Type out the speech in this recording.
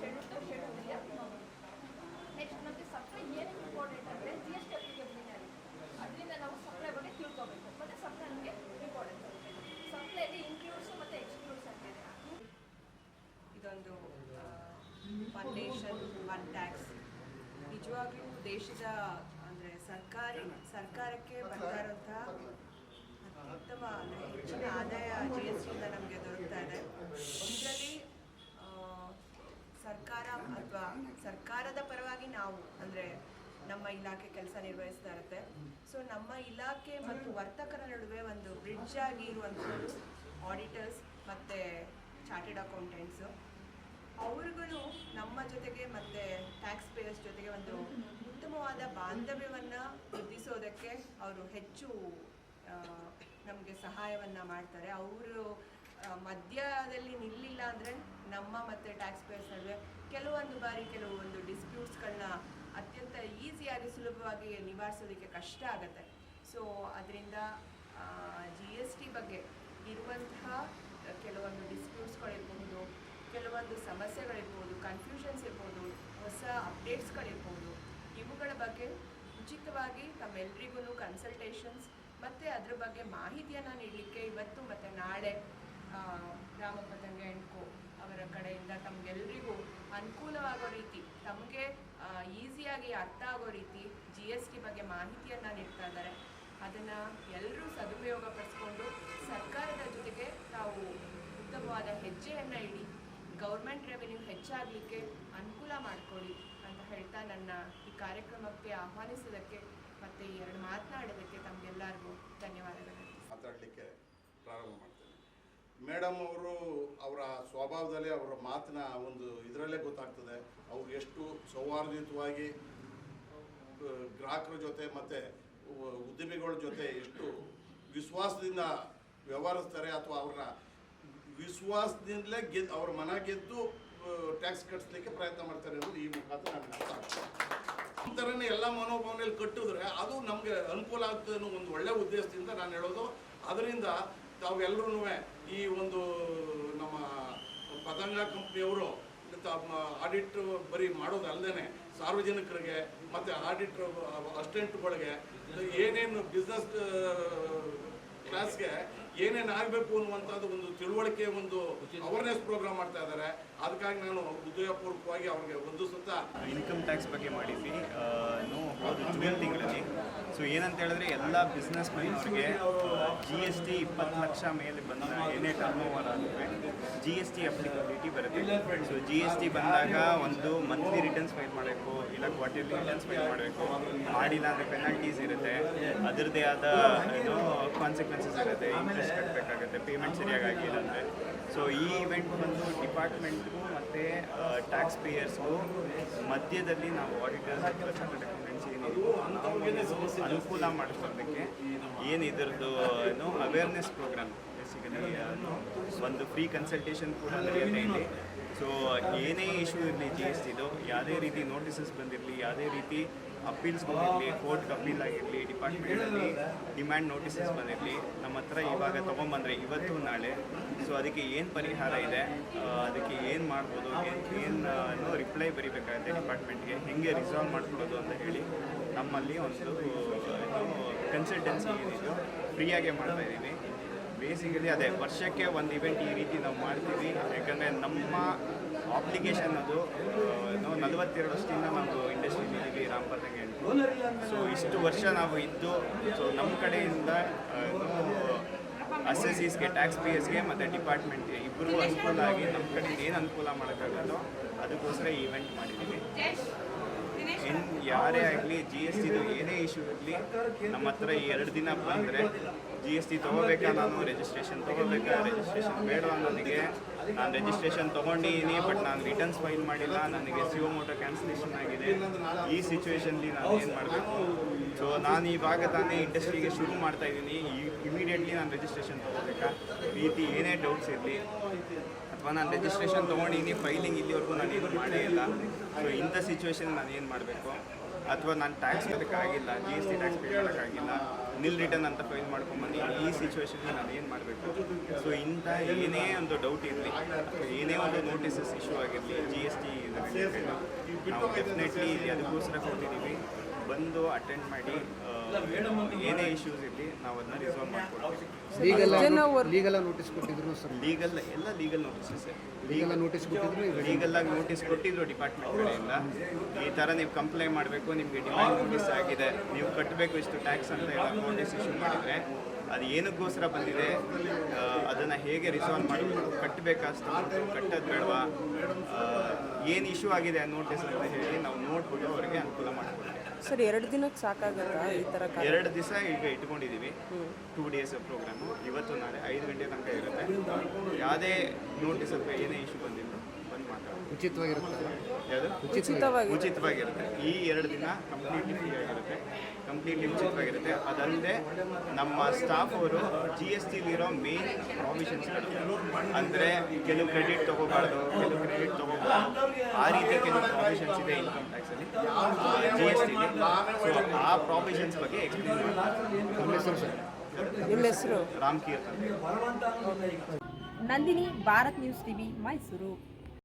Schedule schedule ಮತ್ತೆ supply ಏನು important ಅಂದರೆ ಜಿ ಎಸ್ ಟಿ ಅದರಿಂದ ನಾವು ಸಪ್ಲೈ ಬಗ್ಗೆ ತಿಳ್ಕೊಬೇಕು ಮತ್ತು ಸಪ್ಲೈ ನಮಗೆ ಇಂಪಾರ್ಟೆಂಟ್ ಆಗುತ್ತೆ ಸಪ್ಲೈಲಿ ಇನ್ಕ್ಲೂಡ್ಸ್ ಮತ್ತು ಎಕ್ಸ್ಕ್ಲೂಡ್ಸ್ ಅಂತ ಇದೆ ಇದೊಂದು ಒನ್ ನೇಷನ್ ಒನ್ ಟ್ಯಾಕ್ಸ್ ನಿಜವಾಗ್ಲೂ ದೇಶದ, ಅಂದರೆ ಸರ್ಕಾರಿ, ಸರ್ಕಾರಕ್ಕೆ ಬರ್ತಾ ಇರೋಂತಹ ಅತ್ಯುತ್ತಮ, ಅಂದರೆ ಹೆಚ್ಚಿನ ಆದಾಯ ಜಿ ಎಸ್ ಟಿಯಿಂದ ನಮಗೆ ದೊರಕ್ತಾ ಇದೆ. ಸರ್ಕಾರ ಅಥವಾ ಸರ್ಕಾರದ ಪರವಾಗಿ ನಾವು, ಅಂದ್ರೆ ನಮ್ಮ ಇಲಾಖೆ ಕೆಲಸ ನಿರ್ವಹಿಸ್ತಾ ಇರುತ್ತೆ. ಸೊ ನಮ್ಮ ಇಲಾಖೆ ಮತ್ತು ವರ್ತಕರ ನಡುವೆ ಒಂದು ಬ್ರಿಡ್ಜ್ ಆಗಿ ಆಡಿಟರ್ಸ್ ಮತ್ತು ಚಾರ್ಟೆಡ್ ಅಕೌಂಟೆಂಟ್ಸು ಅವರುಗಳು ನಮ್ಮ ಜೊತೆಗೆ ಮತ್ತೆ ಟ್ಯಾಕ್ಸ್ ಪೇಯರ್ಸ್ ಜೊತೆಗೆ ಒಂದು ಉತ್ತಮವಾದ ಬಾಂಧವ್ಯವನ್ನ ವೃದ್ಧಿಸೋದಕ್ಕೆ ಅವರು ಹೆಚ್ಚು ನಮಗೆ ಸಹಾಯವನ್ನ ಮಾಡ್ತಾರೆ. ಅವರು ಮಧ್ಯದಲ್ಲಿ ನಿಲ್ಲಿಲ್ಲ ಅಂದರೆ ನಮ್ಮ ಮತ್ತೆ ಟ್ಯಾಕ್ಸ್ ಪೇಯರ್ಸ್ ನಡುವೆ ಕೆಲವೊಂದು ಬಾರಿ ಕೆಲವೊಂದು ಡಿಸ್ಪ್ಯೂಟ್ಸ್ಗಳನ್ನ ಅತ್ಯಂತ ಈಸಿಯಾಗಿ ಸುಲಭವಾಗಿ ನಿವಾರಿಸೋದಕ್ಕೆ ಕಷ್ಟ ಆಗುತ್ತೆ. ಸೊ ಅದರಿಂದ ಜಿ ಎಸ್ ಟಿ ಬಗ್ಗೆ ಇರುವಂತಹ ಕೆಲವೊಂದು ಡಿಸ್ಪ್ಯೂಟ್ಸ್ಗಳಿರ್ಬಹುದು ಕೆಲವೊಂದು ಸಮಸ್ಯೆಗಳಿರ್ಬೋದು ಕನ್ಫ್ಯೂಷನ್ಸ್ ಇರ್ಬೋದು ಹೊಸ ಅಪ್ಡೇಟ್ಸ್ಗಳಿರ್ಬೋದು ಇವುಗಳ ಬಗ್ಗೆ ಉಚಿತವಾಗಿ ತಮ್ಮೆಲ್ರಿಗೂ ಕನ್ಸಲ್ಟೇಷನ್ಸ್ ಮತ್ತು ಅದ್ರ ಬಗ್ಗೆ ಮಾಹಿತಿಯನ್ನು ನೀಡಲಿಕ್ಕೆ ಇವತ್ತು ಮತ್ತು ನಾಳೆ ಆ, ರಾಮಪ್ಪ ತಂಗೆ ಅಂಡ್ ಅವರ ಕಡೆಯಿಂದ ತಮಗೆಲ್ರಿಗೂ ಅನುಕೂಲವಾಗೋ ರೀತಿ, ತಮಗೆ ಈಸಿಯಾಗಿ ಅರ್ಥ ಆಗೋ ರೀತಿ ಜಿ ಎಸ್ ಟಿ ಬಗ್ಗೆ ಮಾಹಿತಿಯನ್ನು ನೀಡ್ತಾ ಇದ್ದಾರೆ. ಅದನ್ನು ಎಲ್ಲರೂ ಸದುಪಯೋಗ ಪಡಿಸ್ಕೊಂಡು ಸರ್ಕಾರದ ಜೊತೆಗೆ ತಾವು ಉತ್ತಮವಾದ ಹೆಜ್ಜೆಯನ್ನು ಇಡಿ, ಗೌರ್ಮೆಂಟ್ ರೆವೆನ್ಯೂ ಹೆಚ್ಚಾಗಲಿಕ್ಕೆ ಅನುಕೂಲ ಮಾಡಿಕೊಡಿ ಅಂತ ಹೇಳ್ತಾ ನನ್ನ ಈ ಕಾರ್ಯಕ್ರಮಕ್ಕೆ ಆಹ್ವಾನಿಸೋದಕ್ಕೆ ಮತ್ತು ಈ ಎರಡು ಮಾತನಾಡೋದಕ್ಕೆ ತಮಗೆಲ್ಲರಿಗೂ ಧನ್ಯವಾದಗಳು. ಮಾತಾಡಲಿಕ್ಕೆ ಪ್ರಾರಂಭ ಮೇಡಮ್ ಅವರು ಅವರ ಸ್ವಭಾವದಲ್ಲಿ ಅವರ ಮಾತಿನ ಒಂದು ಇದರಲ್ಲೇ ಗೊತ್ತಾಗ್ತದೆ. ಅವ್ರು ಎಷ್ಟು ಸೌಹಾರ್ದಯುತವಾಗಿ ಗ್ರಾಹಕರ ಜೊತೆ ಮತ್ತು ಉದ್ಯಮಿಗಳ ಜೊತೆ ಎಷ್ಟು ವಿಶ್ವಾಸದಿಂದ ವ್ಯವಹರಿಸ್ತಾರೆ ಅಥವಾ ಅವ್ರನ್ನ ವಿಶ್ವಾಸದಿಂದಲೇ ಗೆದ್ದು ಅವ್ರ ಮನ ಗೆದ್ದು ಟ್ಯಾಕ್ಸ್ ಕಟ್ಟಿಸ್ಲಿಕ್ಕೆ ಪ್ರಯತ್ನ ಮಾಡ್ತಾರೆ ಅನ್ನೋದು ಈ ಮುಖಾಂತರ ಈ ಥರನೇ ಎಲ್ಲ ಮನೋಭಾವನೆಯಲ್ಲಿ ಕಟ್ಟಿದ್ರೆ ಅದು ನಮಗೆ ಅನುಕೂಲ ಆಗ್ತದೆ ಅನ್ನೋ ಒಂದು ಒಳ್ಳೆಯ ಉದ್ದೇಶದಿಂದ ನಾನು ಹೇಳೋದು. ಅದರಿಂದ ತಾವೆಲ್ಲರೂ ಈ ಒಂದು ನಮ್ಮ ಪತಂಗ ಕಂಪ್ನಿಯವರು ಆಡಿಟ್ ಬರೀ ಮಾಡೋದಲ್ಲದೇ ಸಾರ್ವಜನಿಕರಿಗೆ ಮತ್ತು ಆಡಿಟ್ ಅಸ್ಟೆಂಟ್ಗಳಿಗೆ ಏನೇನು ಬಿಸ್ನೆಸ್ ಕ್ಲಾಸ್ಗೆ ಏನೇನು ಆಗಬೇಕು ಅನ್ನುವಂಥದ್ದು ಒಂದು ತಿಳುವಳಿಕೆ, ಒಂದು ಅವೇರ್ನೆಸ್ ಪ್ರೋಗ್ರಾಮ್ ಮಾಡ್ತಾ ಇದ್ದಾರೆ. ಅದಕ್ಕಾಗಿ ನಾನು ಹೃದಯಪೂರ್ವಕವಾಗಿ ಅವ್ರಿಗೆ ಒಂದು ಸುತ್ತ ಇನ್ಕಮ್ ಟ್ಯಾಕ್ಸ್ ಬಗ್ಗೆ ಮಾಡಿದ್ವಿ. ಜೂನ್ ತಿಂಗಳಲ್ಲಿ. ಸೊ ಏನಂತ ಹೇಳಿದ್ರೆ ಎಲ್ಲ ಬಿಸ್ನೆಸ್ ಅವ್ರಿಗೆ ಜಿ ಎಸ್ ಟಿ ಇಪ್ಪತ್ತು ಲಕ್ಷ ಮೇಲೆ ಬಂದ ಏನೇ ಟರ್ನ್ ಓವರ್ ಆದರೆ ಜಿ ಎಸ್ ಟಿ ಅಪ್ಲಿಕಬಿಲಿಟಿ ಬರುತ್ತೆ. ಸೊ ಜಿ ಎಸ್ ಟಿ ಬಂದಾಗ ಒಂದು ಮಂತ್ಲಿ ರಿಟರ್ನ್ಸ್ ಫೈಲ್ ಮಾಡಬೇಕು, ಇಲ್ಲ ಕ್ವಾರ್ಟರ್ಲಿ ರಿಟರ್ನ್ಸ್ ಫೈಲ್ ಮಾಡಬೇಕು. ಮಾಡಿಲ್ಲ ಅಂದರೆ ಪೆನಾಲ್ಟೀಸ್ ಇರುತ್ತೆ. ಅದರದ್ದೇ ಆದ ಇದು ಕಾನ್ಸಿಕ್ವೆನ್ಸಸ್ ಇರುತ್ತೆ. ಇಂಟ್ರೆಸ್ಟ್ ಕಟ್ಟಬೇಕಾಗುತ್ತೆ ಪೇಮೆಂಟ್ ಸರಿಯಾಗಿ ಆಗಿಲ್ಲ ಅಂದರೆ. ಸೊ ಈ ಇವೆಂಟ್ ಬಂದು ಡಿಪಾರ್ಟ್ಮೆಂಟ್ಗೂ ಮತ್ತು ಟ್ಯಾಕ್ಸ್ ಪೇಯರ್ಸ್ಗೂ ಮಧ್ಯದಲ್ಲಿ ನಾವು ಆಡಿಟರ್ಸ್ ಕೆಲಸ ನಾವು ಅನುಕೂಲ ಮಾಡಿಕೊಳ್ಳೋದಕ್ಕೆ ಏನು ಇದರದ್ದು ಏನು ಅವೇರ್ನೆಸ್ ಪ್ರೋಗ್ರಾಮ್ ಬೇಸಿಕಲಿ ಒಂದು ಫ್ರೀ ಕನ್ಸಲ್ಟೇಷನ್ ಕೂಡ ನಡೆಯುತ್ತೆ ಇಲ್ಲಿ ಸೊ ಏನೇ ಇಶ್ಯೂ ಇರಲಿ ಜಿ ಎಸ್ ಟಿದು ಯಾವುದೇ ರೀತಿ ನೋಟಿಸಸ್ ಬಂದಿರಲಿ ಯಾವುದೇ ರೀತಿ ಅಪೀಲ್ಸ್ ಬಂದಿರಲಿ, ಕೋರ್ಟ್ ಅಪೀಲ್ ಆಗಿರಲಿ ಡಿಪಾರ್ಟ್ಮೆಂಟಲ್ಲಿ ಡಿಮ್ಯಾಂಡ್ ನೋಟಿಸಸ್ ಬಂದಿರಲಿ, ನಮ್ಮ ಹತ್ರ ಇವಾಗ ತೊಗೊಂಬಂದರೆ ಇವತ್ತು, ನಾಳೆ. ಸೊ ಅದಕ್ಕೆ ಏನು ಪರಿಹಾರ ಇದೆ? ಅದಕ್ಕೆ ಏನು ಮಾಡ್ಬೋದು? ಏನು ರಿಪ್ಲೈ ಬರೀಬೇಕಾಗುತ್ತೆ ಡಿಪಾರ್ಟ್ಮೆಂಟ್ಗೆ ಹೆಂಗೆ ರಿಸಾಲ್ವ್ ಮಾಡ್ಕೊಳ್ಳೋದು ಅಂತ ಹೇಳಿ ನಮ್ಮಲ್ಲಿ ಒಂದು ಕನ್ಸಲ್ಟೆನ್ಸಿ ಏನಿದೆ ಫ್ರೀಯಾಗೆ ಮಾಡ್ತಾ ಇದ್ದೀವಿ. ಬೇಸಿಕಲಿ ಅದೇ, ವರ್ಷಕ್ಕೆ ಒಂದು ಇವೆಂಟ್ ಈ ರೀತಿ ನಾವು ಮಾಡ್ತೀವಿ. ಯಾಕಂದರೆ ನಮ್ಮ ಅಪ್ಲಿಕೇಶನ್ ಅದು ನಾವು ನಲವತ್ತೆರಡು ವರ್ಷದಿಂದ ನಾವು ಇಂಡಸ್ಟ್ರಿಲಿ ರಾಮಪತಂಗೆ ಸೊ ಇಷ್ಟು ವರ್ಷ ನಾವು ಇದ್ದು ಸೊ ನಮ್ಮ ಕಡೆಯಿಂದ ಅಸೆಸೀಸ್ಗೆ ಟ್ಯಾಕ್ಸ್ ಪಿ ಎಸ್ಗೆ ಮತ್ತು ಡಿಪಾರ್ಟ್ಮೆಂಟ್ಗೆ ಇಬ್ಬರಿಗೂ ಅನುಕೂಲ ಆಗಿ ನಮ್ಮ ಕಡೆಯಿಂದ ಏನು ಅನುಕೂಲ ಮಾಡೋಕ್ಕಾಗತ್ತೋ ಅದಕ್ಕೋಸ್ಕರ ಈ ಇವೆಂಟ್ ಮಾಡಿದ್ದೀವಿ. ಯಾರೇ ಆಗಲಿ ಜಿ ಎಸ್ ಟಿದು ಏನೇ ಇಶ್ಯೂ ಇರಲಿ, ನಮ್ಮ ಹತ್ರ ಈ ಎರಡು ದಿನ ಬಂದರೆ ಜಿ ಎಸ್ ಟಿ ತೊಗೋಬೇಕಾ? ನಾನು ರಿಜಿಸ್ಟ್ರೇಷನ್ ತೊಗೋಬೇಕಾ? ರಿಜಿಸ್ಟ್ರೇಷನ್ ಬೇಡ ನನಗೆ. ನಾನು ರಿಜಿಸ್ಟ್ರೇಷನ್ ತೊಗೊಂಡಿದ್ದೀನಿ ಬಟ್ ನಾನು ರಿಟರ್ನ್ಸ್ ಫೈಲ್ ಮಾಡಿಲ್ಲ. ನನಗೆ ಸಿಒ ಮೋಟೋ ಕ್ಯಾನ್ಸಲೇಷನ್ ಆಗಿದೆ. ಈ ಸಿಚುವೇಶನ್ಲಿ ನಾನು ಏನು ಮಾಡಬೇಕು? ಸೊ ನಾನು ಇವಾಗ ತಾನೇ ಇಂಡಸ್ಟ್ರಿಗೆ ಶುರು ಮಾಡ್ತಾ ಇದ್ದೀನಿ. ಇಮಿಡಿಯೇಟ್ಲಿ ನಾನು ರಿಜಿಸ್ಟ್ರೇಷನ್ ತೊಗೋಬೇಕಾ? ಈ ರೀತಿ ಏನೇ ಡೌಟ್ಸ್ ಇರಲಿ. ಅಥವಾ ನಾನು ರಿಜಿಸ್ಟ್ರೇಷನ್ ತೊಗೊಂಡಿದ್ದೀನಿ ಫೈಲಿಂಗ್ ಇಲ್ಲಿವರೆಗೂ ನಾನು ಏನು ಮಾಡೇ ಇಲ್ಲ. ಸೊ ಇಂಥ ಸಿಚುವೇಶನ್ ನಾನು ಏನು ಮಾಡಬೇಕು? ಅಥವಾ ನಾನು tax ಕೊಡೋಕ್ಕಾಗಿಲ್ಲ G S T tax pay ಮಾಡೋಕ್ಕಾಗಿಲ್ಲ ನಿಲ್ ರಿಟರ್ನ್ ಅಂತ ಫೈಲ್ ಮಾಡ್ಕೊಂಬಂದು ಈ ಸಿಚುವೇಶನ್ಗೆ ನಾನು ಏನು ಮಾಡಬೇಕು? ಸೊ ಇಂಥ ಏನೇ ಒಂದು ಡೌಟ್ ಇರಲಿ, ಏನೇ ಒಂದು ನೋಟಿಸಸ್ ಇಶ್ಯೂ ಆಗಿರಲಿ ಜಿ ಎಸ್ ಟಿ ನಾವು ಡೆಫಿನೆಟ್ಲಿ ಅದಕ್ಕೋಸ್ಕರ ಕೊಟ್ಟಿದ್ದೀವಿ. ಬಂದು ಅಟೆಂಡ್ ಮಾಡಿ ಏನೇ ಇಶ್ಯೂಸ್ ಇರಲಿ ನಾವು ಅದನ್ನ ರಿಸಾಲ್ವ್ ಮಾಡ್ಕೊಡ್ತೀವಿ ಲೀಗಲ್ ಲೀಗಲ್ ನೋಟಿಸ್ ಕೊಟ್ಟಿದ್ರು ಸರ್ ಲೀಗಲ್ ಎಲ್ಲ ಲೀಗಲ್ ನೋಟಿಸಸ್ ಲೀಗಲ್ ನೋಟಿಸ್ ಕೊಟ್ಟಿದ್ರು ಲೀಗಲ್ ಆಗಿ ನೋಟಿಸ್ ಕೊಟ್ಟಿದ್ರು ಡಿಪಾರ್ಟ್ಮೆಂಟ್ ಕಡೆಯಿಂದ. ಈ ಥರ ನೀವು ಕಂಪ್ಲೇಂಟ್ ಮಾಡಬೇಕು ನಿಮಗೆ ಡಿಮ್ಯಾಂಡ್ ನೋಟಿಸ್ ಆಗಿದೆ. ನೀವು ಕಟ್ಟಬೇಕು ಇಷ್ಟು ಟ್ಯಾಕ್ಸ್ ಅಂತ ಎಲ್ಲ ನೋಟಿಸ್ ಇಶ್ಯೂ ಮಾಡಿದರೆ ಅದು ಏನಕ್ಕೋಸ್ಕರ ಬಂದಿದೆ ಅದನ್ನು ಹೇಗೆ ರಿಸಾಲ್ವ್ ಮಾಡಬೇಕು ಕಟ್ಟಬೇಕಾಷ್ಟು ಕಟ್ಟೋದು ಬೇಡವಾ? ಏನು ಇಶ್ಯೂ ಆಗಿದೆ ನೋಟಿಸ್ ಅಂತ ಹೇಳಿ ನಾವು ನೋಡ್ಬಿಟ್ಟು ಅವರಿಗೆ ಅನುಕೂಲ ಮಾಡಿಕೊಡ್ತೀವಿ. ಸರ್ ಎರಡು ದಿನಕ್ಕೆ ಸಾಕಾಗಲ್ಲ ಈ ಥರ ಎರಡು ದಿವಸ ಈಗ ಇಟ್ಕೊಂಡಿದ್ದೀವಿ ಟೂ ಡೇಸ್ ಪ್ರೋಗ್ರಾಮು ಇವತ್ತು ನಾಳೆ ಐದು ಗಂಟೆ ತನಕ ಇರುತ್ತೆ. ಯಾವುದೇ ನೋಟಿಸ್ ಅಥವಾ ಏನೇ ಇಶ್ಯೂ ಬಂದಿಲ್ಲ ಬಂದು ಮಾತಾಡೋದು. ಉಚಿತವಾಗಿರುತ್ತೆ ಯಾವುದು? ಉಚಿತವಾಗಿ ಉಚಿತವಾಗಿರುತ್ತೆ. ಈ ಎರಡು ದಿನ ಕಂಪ್ಲೀಟ್ಲಿ ಫ್ರೀ ಆಗಿರುತ್ತೆ. ಕಂಪ್ಲೀಟ್ಲಿ ಉಚಿತವಾಗಿರುತ್ತೆ. ಅದಲ್ಲದೆ ನಮ್ಮ ಸ್ಟಾಫ್ ಅವರು ಜಿ ಎಸ್ ಟಿಲಿರೋ ಮೇನ್ ಪ್ರಾವಿಷನ್ಸ್ಗಳು ಅಂದರೆ ಕೆಲವು ಕ್ರೆಡಿಟ್ ತೊಗೋಬಾರ್ದು ಕೆಲವು ಕ್ರೆಡಿಟ್ ತೊಗೋಬಾರ್ದು. ಆ ರೀತಿ ಕೆಲವು ಪ್ರಾವಿಷನ್ಸ್ ಇದೆ ಇನ್ಕಮ್ ಟ್ಯಾಕ್ಸಲ್ಲಿ ಜಿ ಎಸ್ ಟಿಲಿ ಸೊ ಆ ಪ್ರಾವಿಷನ್ಸ್ ಬಗ್ಗೆ ಎಕ್ಸ್ಪ್ಲೇನ್ ನಿಮ್ಮ ಹೆಸರು? Ram Keerthan. Nandini Bharat news TV Mysuru.